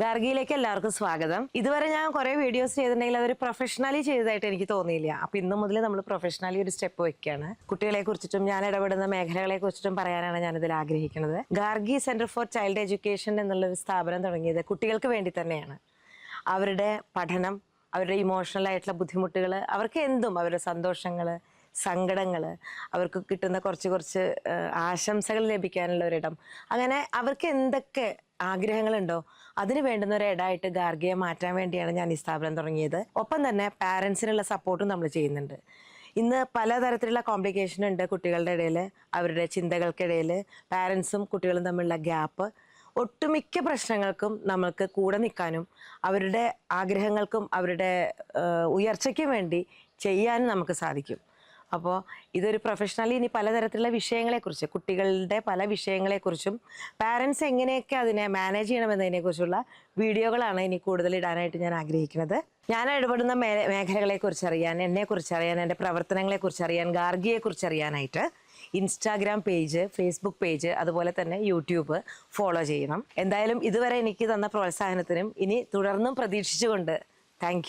ഗാർഗിയിലേക്ക് എല്ലാവർക്കും സ്വാഗതം. ഇതുവരെ ഞാൻ കുറെ വീഡിയോസ് ചെയ്തിട്ടുണ്ടെങ്കിൽ അതൊരു പ്രൊഫഷണലി ചെയ്തതായിട്ട് എനിക്ക് തോന്നിയില്ല. അപ്പൊ ഇന്ന് മുതൽ നമ്മൾ പ്രൊഫഷണലി ഒരു സ്റ്റെപ്പ് വെക്കുകയാണ് കുട്ടികളെ കുറിച്ചിട്ടും ഞാൻ ഇടപെടുന്ന മേഖലകളെ കുറിച്ചിട്ടും പറയാനാണ് ഞാൻ ഇതിൽ ആഗ്രഹിക്കുന്നത്. Gargi centre for child education എന്നുള്ള ഒരു സ്ഥാപനം തുടങ്ങിയത് കുട്ടികൾക്ക് വേണ്ടി തന്നെയാണ്. അവരുടെ പഠനം അവരുടെ ഇമോഷണൽ ആയിട്ടുള്ള ബുദ്ധിമുട്ടുകൾ അവർക്ക് എന്തും അവരുടെ സന്തോഷങ്ങൾ സങ്കടങ്ങൾ അവർക്ക് കിട്ടുന്ന കുറച്ച് കുറച്ച് ആശംസകൾ ലഭിക്കാനുള്ള ഒരിടം. അങ്ങനെ അവർക്ക് എന്തൊക്കെ ആഗ്രഹങ്ങളുണ്ടോ? അതിന് വേണ്ടുന്ന ഒരു ഇടമായിട്ട് ഗാർഗിയെ മാറ്റാൻ വേണ്ടിയാണ് ഞാൻ ഈ സ്ഥാപനം തുടങ്ങിയത്. ഒപ്പം തന്നെ പാരൻസിനുള്ള സപ്പോർട്ടും നമ്മൾ ചെയ്യുന്നുണ്ട്. ഇന്ന് പലതരത്തിലുള്ള കോംപ്ലിക്കേഷൻ ഉണ്ട് കുട്ടികളുടെ ഇടയിൽ അവരുടെ ചിന്തകൾക്കിടയിൽ പാരൻസും കുട്ടികളും തമ്മിലുള്ള ഗ്യാപ്പ് ഒട്ടുമിക്ക പ്രശ്നങ്ങൾക്കും നമ്മൾക്ക് കൂടെ നിൽക്കാനും അവരുടെ ആഗ്രഹങ്ങൾക്കും അവരുടെ ഉയർച്ചയ്ക്കും വേണ്ടി ചെയ്യാനും നമുക്ക് സാധിക്കും. അപ്പോൾ ഇതൊരു പ്രൊഫഷണലി ഇനി പലതരത്തിലുള്ള വിഷയങ്ങളെക്കുറിച്ച് കുട്ടികളുടെ പല വിഷയങ്ങളെക്കുറിച്ചും പാരൻസ് എങ്ങനെയൊക്കെ അതിനെ മാനേജ് ചെയ്യണമെന്നതിനെക്കുറിച്ചുള്ള വീഡിയോകളാണ് ഇനി കൂടുതൽ ഇടാനായിട്ട് ഞാൻ ആഗ്രഹിക്കുന്നത്. ഞാൻ ഇടപെടുന്ന മേ മേഖലകളെക്കുറിച്ച് അറിയാൻ എന്നെക്കുറിച്ച് അറിയാൻ എന്റെ പ്രവർത്തനങ്ങളെക്കുറിച്ച് അറിയാൻ ഗാർഗിയെക്കുറിച്ച് അറിയാനായിട്ട് ഇൻസ്റ്റാഗ്രാം പേജ് ഫേസ്ബുക്ക് പേജ് അതുപോലെ തന്നെ യൂട്യൂബ് ഫോളോ ചെയ്യണം. എന്തായാലും ഇതുവരെ എനിക്ക് തന്ന പ്രോത്സാഹനത്തിനും ഇനി തുടർന്നും പ്രതീക്ഷിച്ചുകൊണ്ട് താങ്ക്